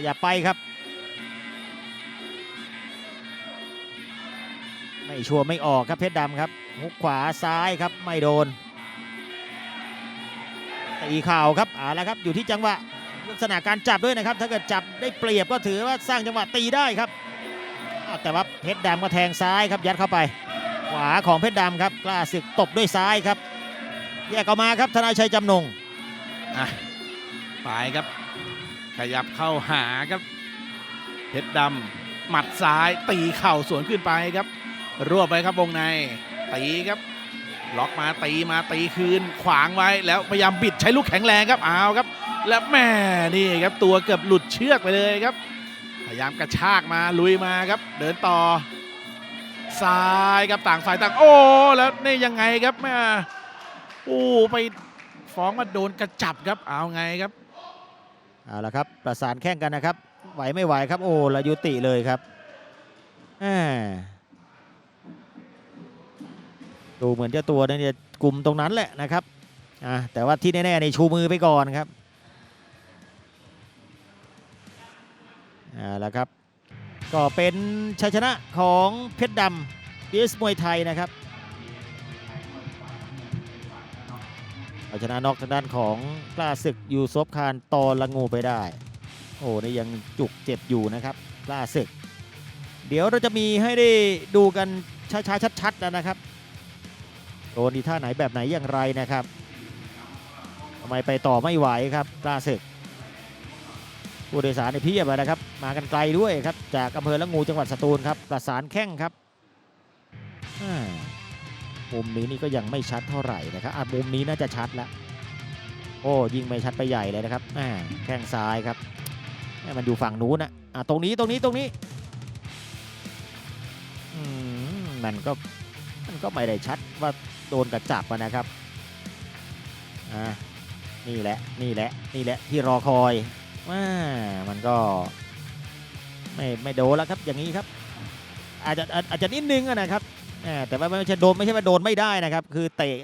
ขยับไปครับ ไม่ชัวร์ไม่ออกครับเพชรดำครับฮุกขวาซ้ายครับไม่โดนตีเข่าวครับเอาละครับอยู่ที่จังหวะลักษณะการจับด้วยนะครับ ถ้าเกิดจับได้เปรียบก็ถือว่าสร้างจังหวะตีได้ครับอ้าแต่ว่าเพชรดำก็แทงซ้ายครับยัดเข้าไป ขวาของเพชรดำครับกล้าศึกตบด้วยซ้ายครับ แยกออกมาครับธนาชัยจำนงอะไปครับ ขยับเข้าหาครับเพชรดำหมัดซ้ายตีเข่าสวนขึ้นไปครับ รวบไปครับวงในตีครับล็อกมาตีมาตีคืนขวางไว้แล้วพยายามบิดใช้ลูกแข็งแรงครับเอาครับ แล้วแม่นี่ครับตัวเกือบหลุดเชือกไปเลยครับ พยายามกระชากมาลุยมาครับ เดินต่อซ้ายครับต่างฝ่ายต่างโอ้แล้วนี่ยังไงครับแม่โอ้ไปฟ้องมาโดนกระจับครับเอาไงครับ เอาละครับประสานแข้งกันนะครับ ไหวไม่ไหวครับ โอ้ระยุติเลยครับดูเหมือนเจ้าตัวนั้นจะกลุ่มตรงนั้นแหละนะครับอะแต่ว่าที่แน่ๆในชูมือไปก่อนครับเอาละครับ ก็เป็นชัยชนะของเพชรดำพีเอสมวยไทยนะครับ เอาชนะนอกทางด้านของกล้าศึกยูซบคานตอละงูไปได้ โอ้นี่ยังจุกเจ็บอยู่นะครับกล้าศึก เดี๋ยวเราจะมีให้ได้ดูกันช้าๆชัดๆนะครับโดนดีท่าไหนแบบไหนอย่างไรนะครับทำไมไปต่อไม่ไหวครับกล้าศึกผู้โดยสารในพี่ยบนะครับ มากันไกลด้วยครับ จากอำเภอละงูจังหวัดสตูลครับ ประสานแข้งครับอ่า มุมนี้นี่ก็ยังไม่ชัดเท่าไหร่นะครับอะมุมนี้น่าจะชัดแล้วโอ้ยิงไม่ชัดไปใหญ่เลยนะครับอ่าแข้งซ้ายครับแม่มันอยู่ฝั่งนู้นนะอะตรงนี้ตรงนี้ตรงนี้มันก็มันก็ไม่ได้ชัดว่าโดนกระจับอะนะครับอ่านี่แหละนี่แหละนี่แหละที่รอคอยว่ามันก็ไม่ไม่โดนแล้วครับอย่างนี้ครับ อาจจะอาจจะนิดนึงนะครับ แต่ว่าไม่ใช่โดนไม่ใช่ว่าโดนไม่ได้นะครับ คือเตะ